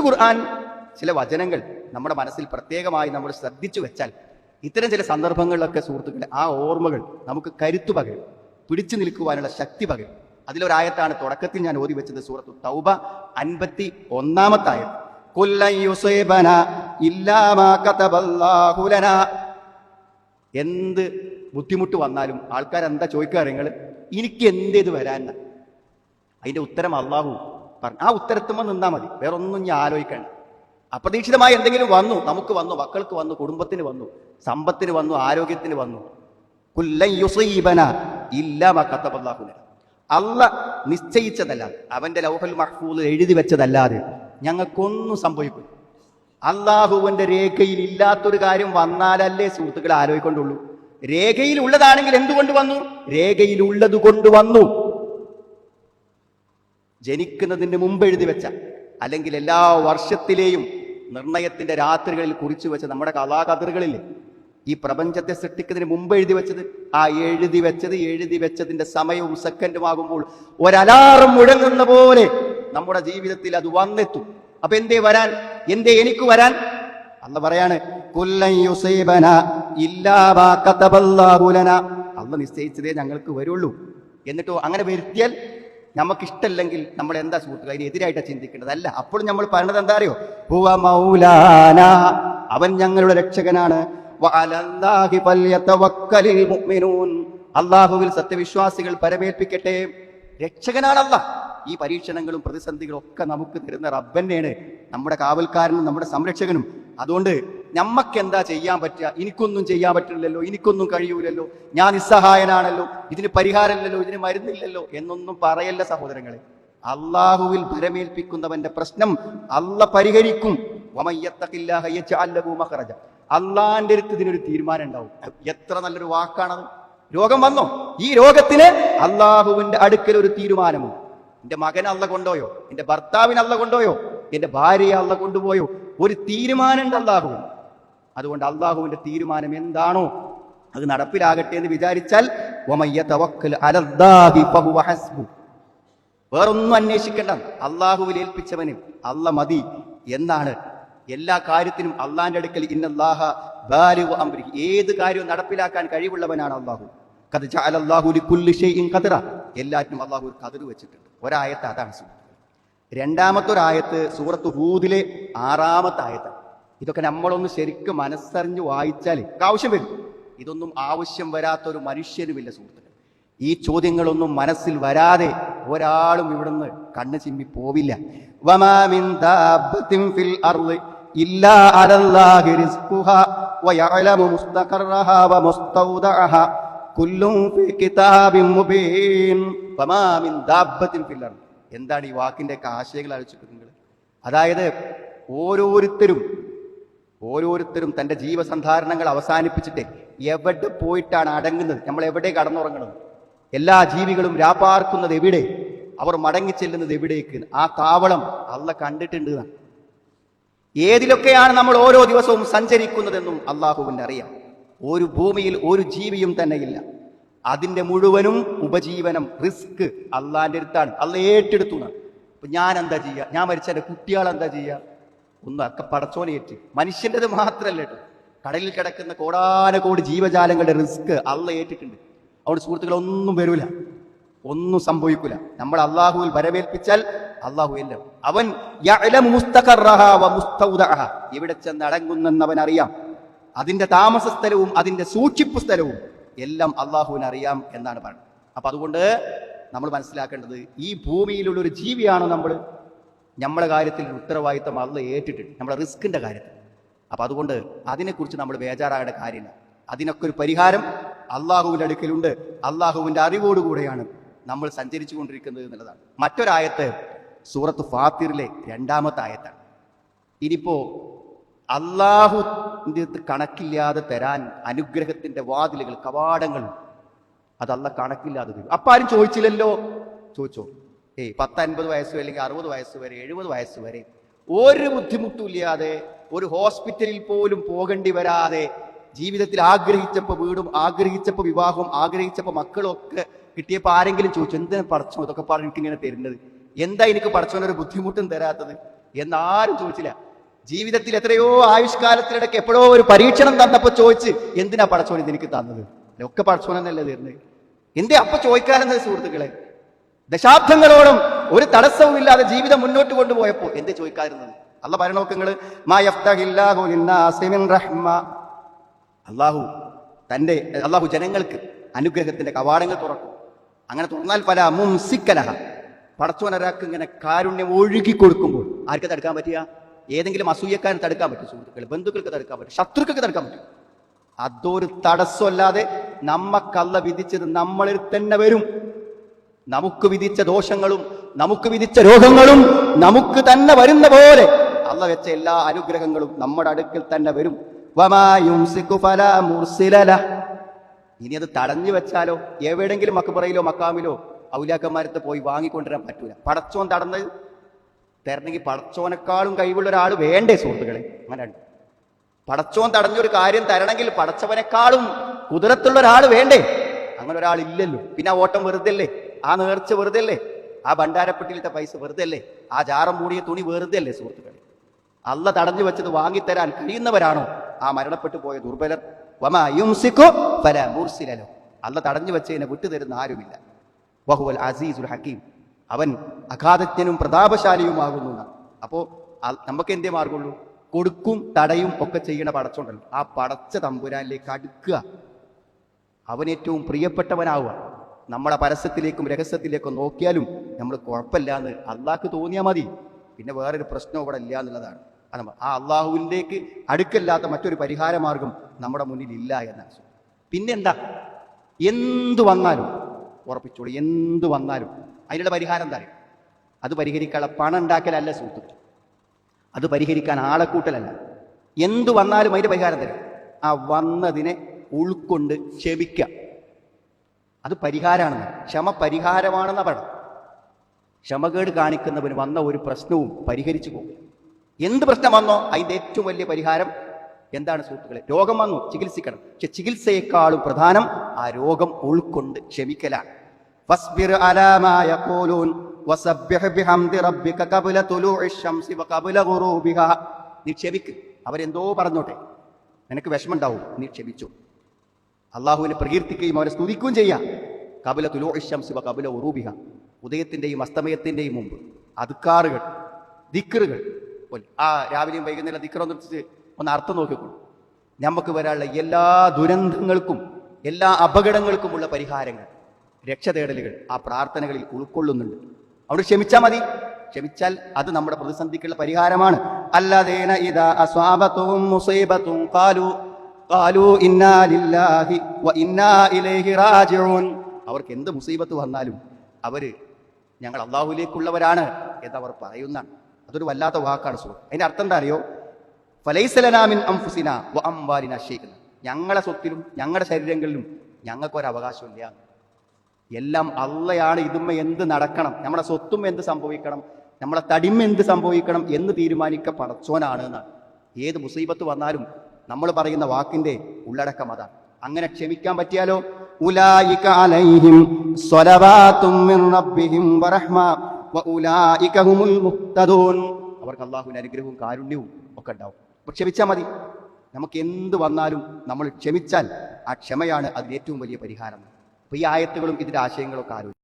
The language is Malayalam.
വിശുദ്ധ ഖുർആൻ ചില വചനങ്ങൾ നമ്മുടെ മനസ്സിൽ പ്രത്യേകമായി നമ്മൾ ശ്രദ്ധിച്ചു വെച്ചാൽ ഇത്തരം ചില സന്ദർഭങ്ങളിലൊക്കെ സുഹൃത്തുക്കളെ ആ ഓർമ്മകൾ നമുക്ക് കരുത്തു പകരും പിടിച്ചു നിൽക്കുവാനുള്ള ശക്തി പകരും. അതിലൊരായത്താണ് തുടക്കത്തിൽ ഞാൻ ഓതി വെച്ചത് സൂറത്തു തൗബ അൻപത്തി ഒന്നാമത്തായത് എന്ത് ബുദ്ധിമുട്ട് വന്നാലും ആൾക്കാരെന്താ ചോദിക്കാറ് നിങ്ങൾ എനിക്ക് എന്ത് ഇത് വരാൻ അതിന്റെ ഉത്തരം അള്ളാഹു പറഞ്ഞു ആ ഉത്തരത്തുമ്പോൾ നിന്നാൽ മതി. വേറെ ഒന്നും ഞാൻ ആലോചിക്കേണ്ട. അപ്രതീക്ഷിതമായി എന്തെങ്കിലും വന്നു നമുക്ക് വന്നു മക്കൾക്ക് വന്നു കുടുംബത്തിന് വന്നു സമ്പത്തിന് വന്നു ആരോഗ്യത്തിന് വന്നു. കുല്ലൻ യുസീബന ഇല്ലാ മാ കതബല്ലാഹു ലനാ അല്ല നിശ്ചയിച്ചതല്ലാതെ അവന്റെ ലൗഹൽ മഹ്ഫൂൽ എഴുതി വെച്ചതല്ലാതെ ഞങ്ങൾക്കൊന്നും സംഭവിക്കും അള്ളാഹുവിന്റെ രേഖയിൽ ഇല്ലാത്തൊരു കാര്യം വന്നാലല്ലേ സുഹൃത്തുക്കൾ ആലോചിക്കൊണ്ടുള്ളൂ. രേഖയിൽ ഉള്ളതാണെങ്കിൽ എന്തുകൊണ്ട് വന്നു? രേഖയിൽ ഉള്ളത് കൊണ്ട് വന്നു. ജനിക്കുന്നതിന് മുമ്പ് എഴുതി വെച്ച അല്ലെങ്കിൽ എല്ലാ വർഷത്തിലെയും നിർണയത്തിന്റെ രാത്രികളിൽ കുറിച്ചു വെച്ച നമ്മുടെ കഥാകഥകളിൽ ഈ പ്രപഞ്ചത്തെ സൃഷ്ടിക്കുന്നതിന് മുമ്പ് എഴുതി വെച്ചത് ആ എഴുതി വെച്ചത് എഴുതി വെച്ചതിന്റെ സമയവും സെക്കൻഡും ആകുമ്പോൾ ഒരലാറം മുഴങ്ങുന്ന പോലെ നമ്മുടെ ജീവിതത്തിൽ അത് വന്നെത്തും. അപ്പൊ എന്തേ വരാൻ? എന്തേ എനിക്ക് വരാൻ? അന്ന് പറയാണ് അന്ന് നിശ്ചയിച്ചതേ ഞങ്ങൾക്ക് വരുള്ളൂ. എന്നിട്ടോ അങ്ങനെ വരുത്തിയാൽ നമുക്ക് ഇഷ്ടമല്ലെങ്കിൽ നമ്മൾ എന്താ സുഹൃത്തുക്കൾ അതിന് എതിരായിട്ടാണ് ചിന്തിക്കേണ്ടത്? അല്ല അപ്പോൾ നമ്മൾ പറഞ്ഞത് എന്താ അറിയോ? ഹുവ മൗലാന അവൻ ഞങ്ങളുടെ രക്ഷകനാണ്. അള്ളാഹുവിൽ സത്യവിശ്വാസികൾ പരമേൽപ്പിക്കട്ടെ. രക്ഷകനാണല്ല ഈ പരീക്ഷണങ്ങളും പ്രതിസന്ധികളും ഒക്കെ നമുക്ക് തരുന്ന റബ്ബന്നെയാണ് നമ്മുടെ കാവൽക്കാരനും നമ്മുടെ സംരക്ഷകനും. അതുകൊണ്ട് നമ്മക്ക് എന്താ ചെയ്യാൻ പറ്റുക? എനിക്കൊന്നും ചെയ്യാൻ പറ്റില്ലല്ലോ എനിക്കൊന്നും കഴിയൂലല്ലോ ഞാൻ നിസ്സഹായനാണല്ലോ ഇതിന് പരിഹാരമില്ലല്ലോ ഇതിന് മരുന്നില്ലല്ലോ എന്നൊന്നും പറയല്ല സഹോദരങ്ങളെ. അള്ളാഹുവിൽ ഭരമേൽപ്പിക്കുന്നവന്റെ പ്രശ്നം അള്ള പരിഹരിക്കും. അള്ളാന്റെ അടുത്ത് ഇതിനൊരു തീരുമാനം ഉണ്ടാവും. എത്ര നല്ലൊരു വാക്കാണത്. രോഗം വന്നോ? ഈ രോഗത്തിന് അള്ളാഹുവിന്റെ അടുക്കൽ ഒരു തീരുമാനമോ? എന്റെ മകൻ അല്ല കൊണ്ടോയോ എന്റെ ഭർത്താവിന് കൊണ്ടോയോ എന്റെ ഭാര്യയെ അല്ല കൊണ്ടുപോയോ? ഒരു തീരുമാനം ഉണ്ട് അള്ളാഹു അതുകൊണ്ട് അള്ളാഹുവിന്റെ തീരുമാനം എന്താണോ അത് നടപ്പിലാകട്ടെ എന്ന് വിചാരിച്ചാൽ വേറൊന്നും അന്വേഷിക്കണ്ട. അള്ളാഹുവിൽ ഏൽപ്പിച്ചവന് അല്ല മതി എന്നാണ്. എല്ലാ കാര്യത്തിനും അള്ളാന്റെ അടുക്കൽ ഇന്നല്ലാഹ ബാലു അംരി. ഏത് കാര്യവും നടപ്പിലാക്കാൻ കഴിവുള്ളവനാണ് അള്ളാഹു. കത് അല്ലാഹു ലിക്കുല്ലി ഷൈഇൻ ഖദറ. എല്ലാറ്റിനും അള്ളാഹു ഒരു കതിർ വെച്ചിട്ടുണ്ട്. ഒരായത്ത് അതാണ് രണ്ടാമത്തെ ഒരായത്ത് സൂറത്ത് ഹൂദിലെ ആറാമത്തെ ആയത്ത് ഇതൊക്കെ നമ്മളൊന്ന് ശരിക്കും മനസ്സറിഞ്ഞ് വായിച്ചാൽ ആവശ്യം വരും. ഇതൊന്നും ആവശ്യം വരാത്ത ഒരു മനുഷ്യനുമില്ല സുഹൃത്തുക്കൾ ഈ ചോദ്യങ്ങളൊന്നും മനസ്സിൽ വരാതെ ഒരാളും ഇവിടുന്ന് കണ്ണ് ചിമ്മി പോവില്ല. എന്താണ് ഈ വാക്കിന്റെ ഒക്കെ ആശയങ്ങൾ നിങ്ങൾ? അതായത് ഓരോരുത്തരും ഓരോരുത്തരും തന്റെ ജീവസന്ധാരണങ്ങൾ അവസാനിപ്പിച്ചിട്ട് എവിടെ പോയിട്ടാണ് അടങ്ങുന്നത്? നമ്മൾ എവിടെ കടന്നുറങ്ങുന്നത് എല്ലാ ജീവികളും രാപ്പാർക്കുന്നത് എവിടെ? അവർ മടങ്ങി ചെല്ലുന്നത് എവിടേക്ക്? ആ താവളം അല്ല കണ്ടിട്ടുണ്ട് ഏതിലൊക്കെയാണ് നമ്മൾ ഓരോ ദിവസവും സഞ്ചരിക്കുന്നതെന്നും അള്ളാഹുവിന് അറിയാം. ഒരു ഭൂമിയിൽ ഒരു ജീവിയും തന്നെയില്ല അതിന്റെ മുഴുവനും ഉപജീവനം റിസ്ക് അള്ളാന്റെ അടുത്താണ്. അള്ള ഏറ്റെടുത്തു. ഞാൻ എന്താ ചെയ്യുക ഞാൻ മരിച്ച എന്റെ കുട്ടികൾ എന്താ ചെയ്യുക ഒന്നും ഒക്കെ പടച്ചോനേറ്റ് മനുഷ്യന്റെത് മാത്രമല്ല കേട്ടോ കടലിൽ കിടക്കുന്ന കോടാനകോടി ജീവജാലങ്ങളുടെ റിസ്ക് അള്ള ഏറ്റിട്ടുണ്ട്. അവിടെ സുഹൃത്തുക്കൾ ഒന്നും വരൂല. ഒന്നും സംഭവിക്കൂല. നമ്മൾ അള്ളാഹുവിൽ വരവേൽപ്പിച്ചാൽ അള്ളാഹു എല്ലാം. അവൻ ഇവിടെ ചെന്ന് അവൻ അറിയാം. അതിന്റെ താമസ സ്ഥലവും അതിന്റെ സൂക്ഷിപ്പ് സ്ഥലവും എല്ലാം അള്ളാഹുവിന് അറിയാം എന്നാണ് പറയുന്നത് അപ്പൊ അതുകൊണ്ട് നമ്മൾ മനസ്സിലാക്കേണ്ടത് ഈ ഭൂമിയിലുള്ള ഒരു ജീവിയാണോ നമ്മൾ? നമ്മളെ കാര്യത്തിൽ ഉത്തരവാദിത്തം അല്ല ഏറ്റിട്ടുണ്ട് നമ്മളെ റിസ്കിന്റെ കാര്യത്തിൽ. അപ്പോൾ അതുകൊണ്ട് അതിനെക്കുറിച്ച് നമ്മൾ ബേജാറാകേണ്ട കാര്യമില്ല. അതിനൊക്കെ ഒരു പരിഹാരം അള്ളാഹുവിന്റെ അടുക്കലുണ്ട്. അള്ളാഹുവിന്റെ അറിവോടുകൂടെയാണ് നമ്മൾ സഞ്ചരിച്ചു കൊണ്ടിരിക്കുന്നത് എന്നുള്ളതാണ്. മറ്റൊരായത്ത് സൂറത്ത് ഫാത്തിറിലെ രണ്ടാമത്തെ ആയത്താണ്. ഇനിയിപ്പോൾ അള്ളാഹുവിന്റെ കണക്കില്ലാതെ തരാൻ അനുഗ്രഹത്തിന്റെ വാതിലുകൾ കവാടങ്ങൾ അതല്ല കണക്കില്ലാതെ തരും. അപ്പം ആരും ചോദിച്ചില്ലല്ലോ? ചോദിച്ചോ ഏയ് പത്തൻപത് വയസ്സ് അല്ലെങ്കിൽ അറുപത് വയസ്സ് വരെ എഴുപത് വയസ്സ് വരെ ഒരു ബുദ്ധിമുട്ടും ഇല്ലാതെ ഒരു ഹോസ്പിറ്റലിൽ പോലും പോകേണ്ടി വരാതെ ജീവിതത്തിൽ ആഗ്രഹിച്ചപ്പോൾ വീടും ആഗ്രഹിച്ചപ്പോൾ വിവാഹവും ആഗ്രഹിച്ചപ്പോൾ മക്കളൊക്കെ കിട്ടിയപ്പോൾ കിട്ടിയപ്പോ ആരെങ്കിലും ചോദിച്ചു എന്തിനാ പടച്ചോ ഇതൊക്കെ പറഞ്ഞ് എനിക്ക് ഇങ്ങനെ തരുന്നത്? എന്താ എനിക്ക് പടച്ചോനൊരു ബുദ്ധിമുട്ടും തരാത്തത്? എന്നാരും ചോദിച്ചില്ല. ജീവിതത്തിൽ എത്രയോ ആയുഷ്കാലത്തിനിടയ്ക്ക് എപ്പോഴോ ഒരു പരീക്ഷണം തന്നപ്പോൾ ചോദിച്ച് എന്തിനാ പടച്ചോൻ ഇത് എനിക്ക് തന്നത്? ഒക്കെ പടച്ചോനെന്നല്ലേ തരുന്നത്? എന്തേ അപ്പൊ ചോദിക്കാനെന്നത് സുഹൃത്തുക്കളെ ദശാബ്ദങ്ങളോളം ഒരു തടസ്സവും ഇല്ലാതെ ജീവിതം മുന്നോട്ട് കൊണ്ടുപോയപ്പോൾ എന്ത് ചോദിക്കാതിരുന്നത്? അല്ല റഹ്മ. അള്ളാഹു തന്റെ അള്ളാഹു ജനങ്ങൾക്ക് അനുഗ്രഹത്തിന്റെ കവാടങ്ങൾ തുറക്കും. അങ്ങനെ തുറന്നാൽ പല മുംസിക്കലഹ. പടച്ചോനൊരാൾക്ക് ഇങ്ങനെ കാരുണ്യം ഒഴുകി കൊടുക്കുമ്പോൾ ആർക്ക് തടുക്കാൻ പറ്റിയ? ഏതെങ്കിലും അസൂയക്കാരൻ തടുക്കാൻ പറ്റും സുഹൃത്തുക്കൾ ബന്ധുക്കൾക്ക് തടുക്കാൻ പറ്റും ശത്രുക്കൾക്ക് തടുക്കാൻ പറ്റും. അതൊരു തടസ്സമല്ലാതെ നമ്മക്കല്ല വിധിച്ചത് നമ്മളിൽ തന്നെ വരും. നമുക്ക് വിധിച്ച ദോഷങ്ങളും നമുക്ക് വിധിച്ച രോഗങ്ങളും നമുക്ക് തന്നെ വരുന്ന പോലെ അള്ള വെച്ച എല്ലാ അനുഗ്രഹങ്ങളും നമ്മുടെ അടുക്കിൽ തന്നെ വരും. ഇനി അത് തടഞ്ഞു വെച്ചാലോ എവിടെങ്കിലും മക്കപ്പുറയിലോ മക്കാമിലോ ഔലാക്കന്മാരത്ത് പോയി വാങ്ങിക്കൊണ്ടുവരാൻ പറ്റൂല. പടച്ചോൻ തടന്ന് തരണമെങ്കിൽ പടച്ചോനേക്കാളും കഴിവുള്ള ഒരാൾ വേണ്ടേ സുഹൃത്തുക്കളെ? അങ്ങനെ ഉണ്ട്. പടച്ചോൻ തടഞ്ഞൊരു കാര്യം തരണമെങ്കിൽ പടച്ചവനേക്കാളും കുതിരത്തുള്ള ഒരാൾ വേണ്ടേ? അങ്ങനെ ഒരാൾ ഇല്ലല്ലോ പിന്നെ ആ ഓട്ടം വെറുതെ അല്ലേ ആ നേർച്ച വെറുതെ അല്ലേ ആ ഭണ്ഡാരപ്പെട്ടിയിലത്തെ പൈസ വെറുതെ അല്ലേ ആ ജാറം മൂടിയ തുണി വെറുതെ അല്ലേ സുഹൃത്തുക്കളെ? അല്ല തടഞ്ഞു വെച്ചത് വാങ്ങിത്തരാൻ കഴിയുന്നവരാണോ? ആ മരണപ്പെട്ടു പോയ ദുർബലർ. വമാ യുംസിക്കു ഫലാ മുർസില ലഹു. അല്ല തടഞ്ഞു വെച്ചതിനെ വിട്ടുതരുന്ന ആരുമില്ല. വഹുവൽ അസീസുൽ ഹക്കീം. അവൻ അഗാധജ്ഞനും പ്രതാപശാലിയുമാകുന്നു. അപ്പോ നമുക്ക് എന്തേ മാർഗമുള്ളൂ? കൊടുക്കും തടയും ഒക്കെ ചെയ്യണ പടച്ചുണ്ടല്ലോ. ആ പടച്ച തമ്പുരാനിലേക്ക് അടുക്കുക. അവൻ ഏറ്റവും പ്രിയപ്പെട്ടവനാവുക. നമ്മളെ പരസ്യത്തിലേക്കും രഹസ്യത്തിലേക്കും നോക്കിയാലും നമ്മൾ കുഴപ്പമില്ല എന്ന് അള്ളാഹ്ക്ക് തോന്നിയാൽ മതി. പിന്നെ വേറൊരു പ്രശ്നം ഇവിടെ ഇല്ല എന്നുള്ളതാണ്. ആ അള്ളാഹുവിലേക്ക് അടുക്കല്ലാത്ത മറ്റൊരു പരിഹാരമാർഗം നമ്മുടെ മുന്നിൽ ഇല്ല എന്നാണ്. പിന്നെ എന്താ വന്നാലും ഉറപ്പിച്ചോളൂ എന്തു വന്നാലും അതിനുള്ള പരിഹാരം എന്താ? അത് പരിഹരിക്കാനുള്ള പണം ഉണ്ടാക്കലല്ല സുഹൃത്തുക്കൾ അത് പരിഹരിക്കാൻ ആളെ കൂട്ടലല്ല എന്തു വന്നാലും അതിന്റെ പരിഹാരം തരും ആ വന്നതിനെ ഉൾക്കൊണ്ട് ക്ഷമിക്കുക. അത് പരിഹാരമാണെന്ന് ക്ഷമ പരിഹാരമാണെന്ന പറയണം ക്ഷമകേട് കാണിക്കുന്നവന് വന്ന ഒരു പ്രശ്നവും പരിഹരിച്ചു പോകും. എന്ത് പ്രശ്നം വന്നോ അതിന്റെ ഏറ്റവും വലിയ പരിഹാരം എന്താണ് സുഹൃത്തുക്കളെ? രോഗം വന്നു ചികിത്സിക്കണം. പക്ഷെ ചികിത്സയെക്കാളും പ്രധാനം ആ രോഗം ഉൾക്കൊണ്ട് ക്ഷമിക്കലാണ്. ബിഹംദി റബ്ബിക നീ ക്ഷമിക്ക്. അവരെന്തോ പറഞ്ഞോട്ടെ. നിനക്ക് വിഷമമുണ്ടാവും. നീ ക്ഷമിച്ചു. അള്ളാഹുവിനെ പ്രകീർത്തിക്കുകയും അവനെ സ്തുതിക്കുകയും ചെയ്യാം. കപില തുലോഷംസിവ കപില ഉറൂബിഹ. ഉദയത്തിന്റെയും അസ്തമയത്തിന്റെയും മുമ്പ് അതുക്കാറുകൾ ദിക്കറുകൾ ആ രാവിലെയും വൈകുന്നേരം ദിക്കറൊന്ന് ഒന്ന് അർത്ഥം നോക്കിക്കോളൂ. നമുക്ക് വരാനുള്ള എല്ലാ ദുരന്തങ്ങൾക്കും എല്ലാ അപകടങ്ങൾക്കുമുള്ള പരിഹാരങ്ങൾ രക്ഷ തേടലുകൾ ആ പ്രാർത്ഥനകളിൽ ഉൾക്കൊള്ളുന്നുണ്ട്. അവിടെ ക്ഷമിച്ചാൽ മതി. ക്ഷമിച്ചാൽ അത് നമ്മുടെ പ്രതിസന്ധിക്കുള്ള പരിഹാരമാണ്. അല്ലാതേന ഇതാ അസ്വാബത്തും മുസൈബത്തും കാലു ഖാലൂ ഇന്നാ ലില്ലാഹി വ ഇന്നാ ഇലൈഹി റാജിഊൻ. അവർക്ക് എന്ത് മുസീബത്ത് വന്നാലും അവർ ഞങ്ങൾ അള്ളാഹുലേക്കുള്ളവരാണ് എന്നവർ പറയുന്നതാണ്. അതൊരു വല്ലാത്ത വാക്കാണ് സുഹൃത്ത്. അതിന്റെ അർത്ഥം എന്താ അറിയോ? ഫലൈസലനാമിൻ അംഫുസിന വ അംവാലിന ഷെയ്ഖ് ഞങ്ങളെ സ്വത്തിലും ഞങ്ങളുടെ ശരീരങ്ങളിലും ഞങ്ങൾക്കൊരവകാശമില്ല എല്ലാം അള്ളയാണ്. ഇതുമ്മ എന്ത് നടക്കണം? നമ്മുടെ സ്വത്തും എന്ത് സംഭവിക്കണം? നമ്മുടെ തടിമ എന്ത് സംഭവിക്കണം എന്ന് തീരുമാനിക്ക പടച്ചോനാണ് എന്നാണ്. ഏത് മുസീബത്ത് വന്നാലും നമ്മൾ പറയുന്ന വാക്കിന്റെ ഉള്ളടക്കം അതാണ്. അങ്ങനെ ക്ഷമിക്കാൻ പറ്റിയാലോ? ഉലായിക അലൈഹിം മിൻ റബ്ബിഹിം വറഹ്മ അവർക്ക് അള്ളാഹുവിന്റെ അനുഗ്രഹവും കാരുണ്യവും ഒക്കെ ഉണ്ടാവും. അപ്പൊ ക്ഷമിച്ചാൽ മതി. നമുക്ക് എന്ത് വന്നാലും നമ്മൾ ക്ഷമിച്ചാൽ ആ ക്ഷമയാണ് അതിന് ഏറ്റവും വലിയ പരിഹാരം. അപ്പൊ ഈ ആയത്തുകളും ഇതിന്റെ ആശയങ്ങളൊക്കെ ആലോചിക്കും